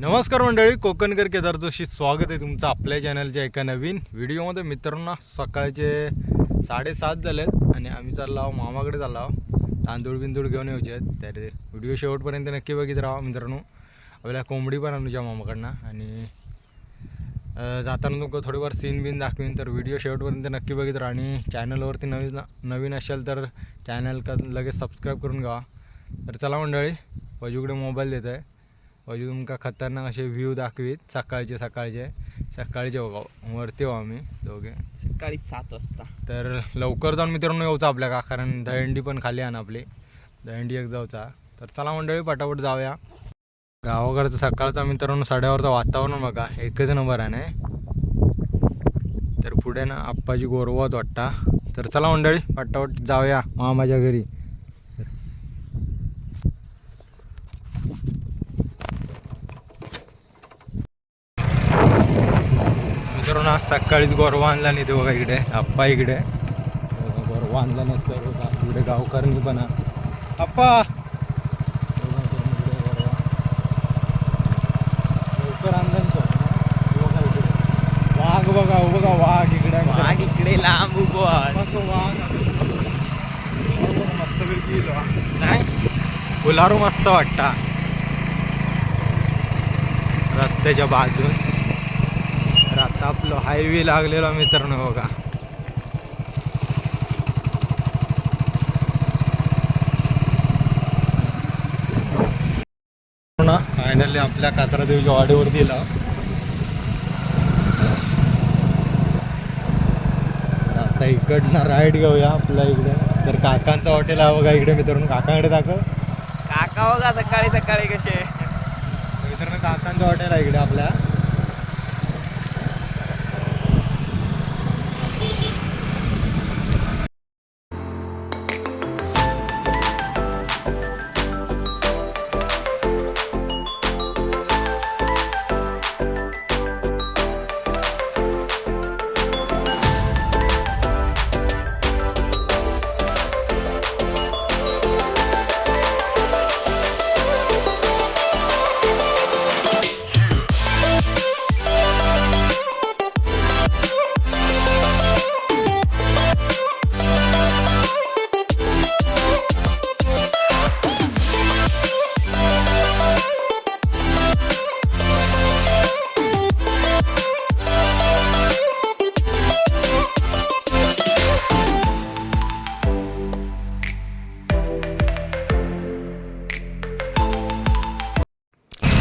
नमस्कार मंडळी कोकणकर केदार जोशी स्वागत आहे तुमचं आपल्या चॅनलच्या एका नवीन व्हिडिओमध्ये. मित्रांनो सकाळचे साडेसात झाले आहेत आणि आम्ही चाललो आहो मामाकडे चाललो आहो तांदूळ बिंदूळ घेऊन यायचे आहेत. तर व्हिडिओ शेवटपर्यंत नक्की बघित राहा मित्रांनो. आपल्याला कोंबडी पण आणूच्या मामाकडनं. आणि जाताना तुमचं थोडीफार सीन बिन दाखवीन तर व्हिडिओ शेवटपर्यंत नक्की बघित राहा. आणि चॅनलवरती नवीन नवीन असेल तर चॅनल का लगेच सबस्क्राईब करून घ्या. तर चला मंडळी वजूकडे मोबाईल देत आहे वजू तुमका खतरनाक असे व्ह्यू दाखवीत सकाळचे सकाळचे. सकाळचे वरती हो आम्ही दोघे. सकाळी सात वाजता. तर लवकर जाऊन मित्रांनो येऊचा आपल्या का कारण दहंडी पण खाली आहे ना आपली. दहंडी एक जाऊचा. तर चला मंडळी पटापट जाऊया. गावाकडचं सकाळचा मित्रांनो साड्यावरचं वातावरण बघा एकच नंबर आहे ना. तर पुढे ना आप्पाची गोरवात वाटता. तर चला मंडळी पटापट जाऊया मामाच्या घरी मित्रांनो आज सकाळीच गोरवा आणला नाही ते बघा इकडे आप्पा इकडे गोरवा आणला नाही तर बघा इकडे गावकऱ्यांनी पण. आप्पा. लवकर आणला ना तो. बघा इकडे. वाघ बघा बघा वाघ इकडे. वाघ इकडे लांब उभं. मस्त वाघ येईल वाघ. नाही फुलारू मस्त वाटता रस्त्याच्या बाजून आपलं हायवे लागलेला मित्रांनो बघा. फायनली आपल्या कात्रादेवीच्या वाडीवर दिला. आता इकडनं राईड घेऊया आपल्या इकडे. तर काकांचं हॉटेल आहे बघा इकडे मित्रांनो. काकाकडे दाखव. काका बघा सकाळी सकाळी कसे. मित्रांनो काकांचं हॉटेल आहे इकडे आपल्या.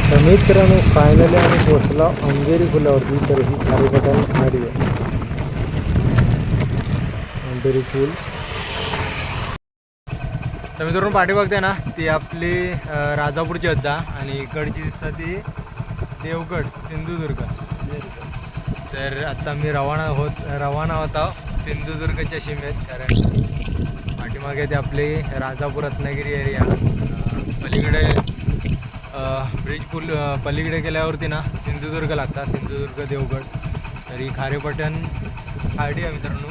तर मित्रांनो फायनली आम्ही पोहोचला अंधेरी फुलावरती तर ही खारीपटाने खाडी आहे. अंधेरी पूल. तर मित्रांनो पाठी बघते ना ती आपली राजापूरची हद्दा आणि इकडची दिसतात ती देवगड सिंधुदुर्ग. तर आता मी रवाना होत रवाना होता सिंधुदुर्गच्या सीमेत कारण पाठीमागे ते आपली राजापूर रत्नागिरी एरिया पलीकडे ब्रिज पुल पलीकडे गेल्यावरती ना सिंधुदुर्ग लागतात. सिंधुदुर्ग देवगड. तरी खारेपटण खाडी आहे मित्रांनो.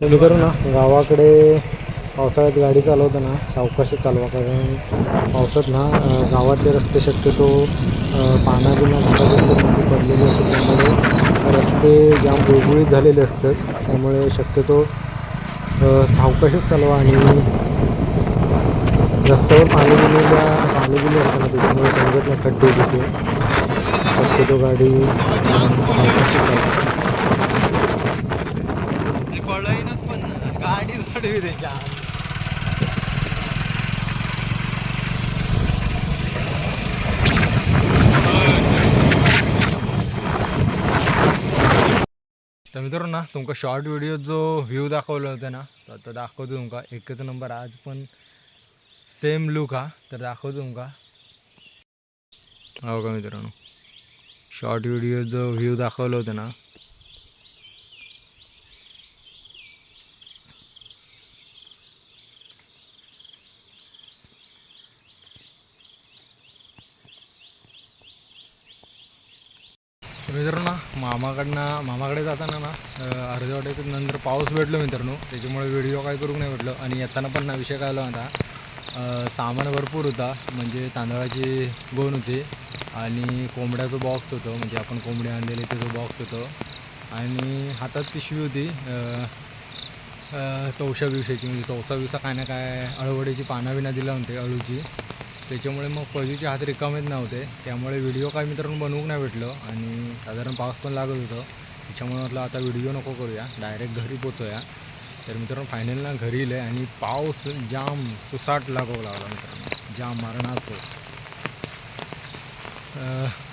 हे. करू तर ना गावाकडे पावसाळ्यात गाडी चालवताना सावकाशच चालवा. कारण पावसात ना गावातले रस्ते शक्यतो पाना बिना पडलेले असतात. त्यामुळे रस्ते जाम गुळगुळीत झालेले असतात. त्यामुळे शक्यतो सावकाशच चालवा आणि रस्त्यावर पाणी गेलेल्या पाणी गेले असताना त्याच्यामुळे समजत नाही खड्डे तिथे शक्यतो गाडी सावकाशी चालवा पण गाडी चढवी त्याच्या. तर मित्रांनो ना तुमका शॉर्ट व्हिडिओ जो व्ह्यू दाखवला होता ना तो आता दाखवतो तुमका. एकच नंबर आज पण सेम लुक हा तर दाखवतो तुमका. हो का मित्रांनो? शॉर्ट व्हिडिओ जो व्ह्यू दाखवलं होतं ना मित्रांनो मामाकडनं मामाकडे जाताना ना अं, अर्ध्या वाटेत नंतर पाऊस भेटलो मित्रांनो. त्याच्यामुळे व्हिडिओ काय करू नाही भेटलो. आणि येताना पण ना विषय काय आला होता सामान भरपूर होता. म्हणजे तांदळाची गोण होती. आणि कोंबड्याचं बॉक्स होतं. म्हणजे आपण कोंबडी आणलेली त्याचं बॉक्स होतं. आणि हातात पिशवी होती. तवशा बिवशाची. म्हणजे तवसा बिवसा काय ना काय अळवडीची पानं बिना दिला म्हणते अळूची. त्याच्यामुळे मग पजूचे हात रिकामेच नव्हते. त्यामुळे व्हिडिओ काय मित्रांनो बनवूक नाही भेटलं आणि साधारण पाऊस पण लागत होतं. त्याच्यामुळे म्हटलं आता व्हिडिओ नको करूया डायरेक्ट घरी पोचूया. तर मित्रांनो फायनल ना घरी येईल आणि पाऊस जाम सुसाट लागू लागला मित्रांनो. जाम मारणाचं.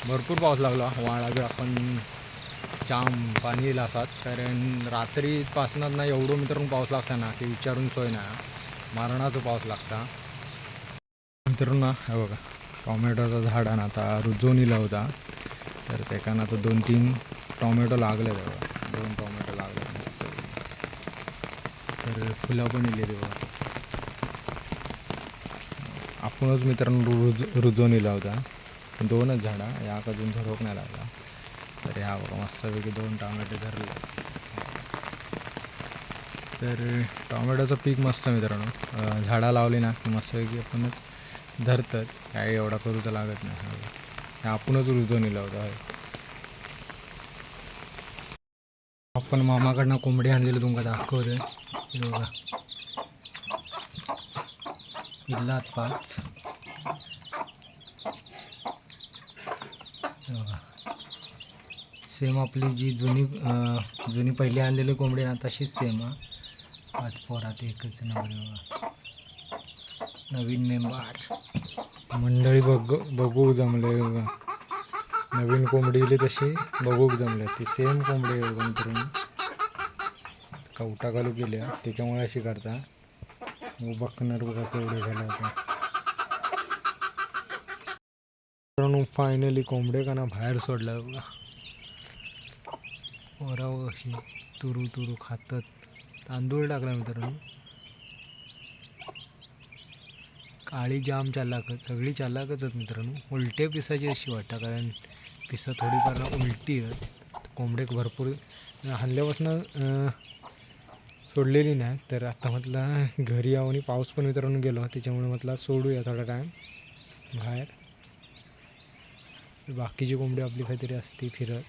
भरपूर पाऊस लागला. वाळा बी आपण जाम पाणी येईल असाच कारण रात्रीपासूनच ना एवढं मित्रांनो पाऊस लागता ना की विचारून सोय ना मारणाचं पाऊस लागता. मित्रांनो ना हे बघा. टॉमॅटोचा झाड आहे ना आता रुजवणीला होता. तर त्याकानं आता दोन तीन टॉमॅटो लागले बघा. दोन टॉमॅटो लागले तर फुलं पण इलेली बघा. आपणच मित्रांनो रुज रुजवणीला होता. दोनच झाडा या अजून झरोक नाही लागला. तर ह्या बघा मस्तपैकी दोन टॉमॅटो धरले. तर टॉमॅटोचं पीक मस्त मित्रांनो. झाडा झाडं लावली ना की मस्तपैकी आपणच. धरतात. काय एवढा करू तर लागत नाही. आपणच रुजवून होता. आपण मामाकडनं कोंबडी आणलेलं तुमका दाखवतोय. बघा. इल्लात पाच. सेम आपली जी जुनी जुनी पहिली आणलेली कोंबडी ना तशीच सेम हा. पाच पोरात एकच नंबर नवीन मेंबर. मंडळी बघ बघू जमले नवीन कोंबडी इली तशी बघूक जमले ती सेम कोंबडी आहे बघा कवटा घालू गेल्या त्याच्यामुळे अशी करता. मग बघणार बघा केवढे झाले आता. फायनली कोंबडे का ना बाहेर सोडलं बघा. पोराव अशी तुरू तुरू खातात. तांदूळ टाकला मित्रांनो. काळी जाम चालाकच सगळी चालाकच आहेत मित्रांनो. उलट्या पिसाची अशी वाटतं कारण पिसं थोडीफार उलटी आहेत कोंबडे भरपूर हल्ल्यापासून सोडलेली नाही. तर आता म्हटलं घरी यावं आणि पाऊस पण मित्रांनो गेलो. त्याच्यामुळे म्हटलं सोडूया थोडा टाईम बाहेर. बाकीची कोंबडी आपली काहीतरी असते फिरत.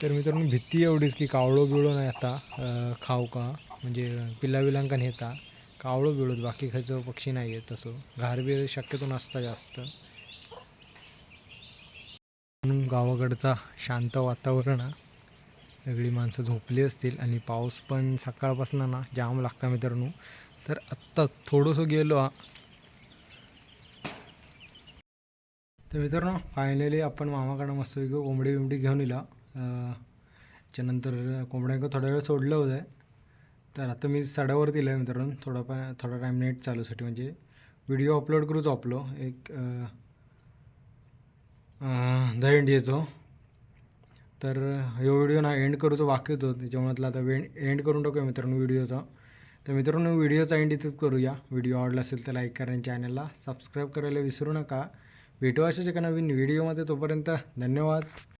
तर मित्रांनो भीती एवढीच की कावळो बिवळो नाही आता खाऊ का? म्हणजे पिल्ला बिलांका नेता कावळो बिळोत बाकी खायचं पक्षी नाही आहे तसं घारबी शक्यतो नसता जास्त. म्हणून गावाकडचा शांत वातावरण आहे सगळी माणसं झोपली असतील आणि पाऊस पण सकाळपासून ना जाम लागता मित्रांनो. तर आत्ता थोडंसं गेलो हा. तर मित्रांनो फायनली आपण मामाकडं मस्त कोंबडी बिंबडी घेऊन येला त्याच्यानंतर कोंबड्यांका थोडा वेळ सोडलं होतं. तर आता मी सडावर दिलं आहे मित्रांनो. थोडा पण थोडा टाईम नेट चालूसाठी म्हणजे व्हिडिओ अपलोड करूच आपलो. एक द अं, दहीहंडीचो तर ह्यो व्हिडिओ ना एंड करूचो वाक्यच होतो. त्याच्यामुळे आता वे एंड करून टाकूया मित्रांनो व्हिडिओचा तर मित्रांनो व्हिडिओचा एंड इथेच करूया. व्हिडिओ आवडला असेल तर लाईक करा चॅनलला सबस्क्राईब करायला विसरू नका. भेटू अशाच एका नवीन व्हिडिओमध्ये तोपर्यंत धन्यवाद.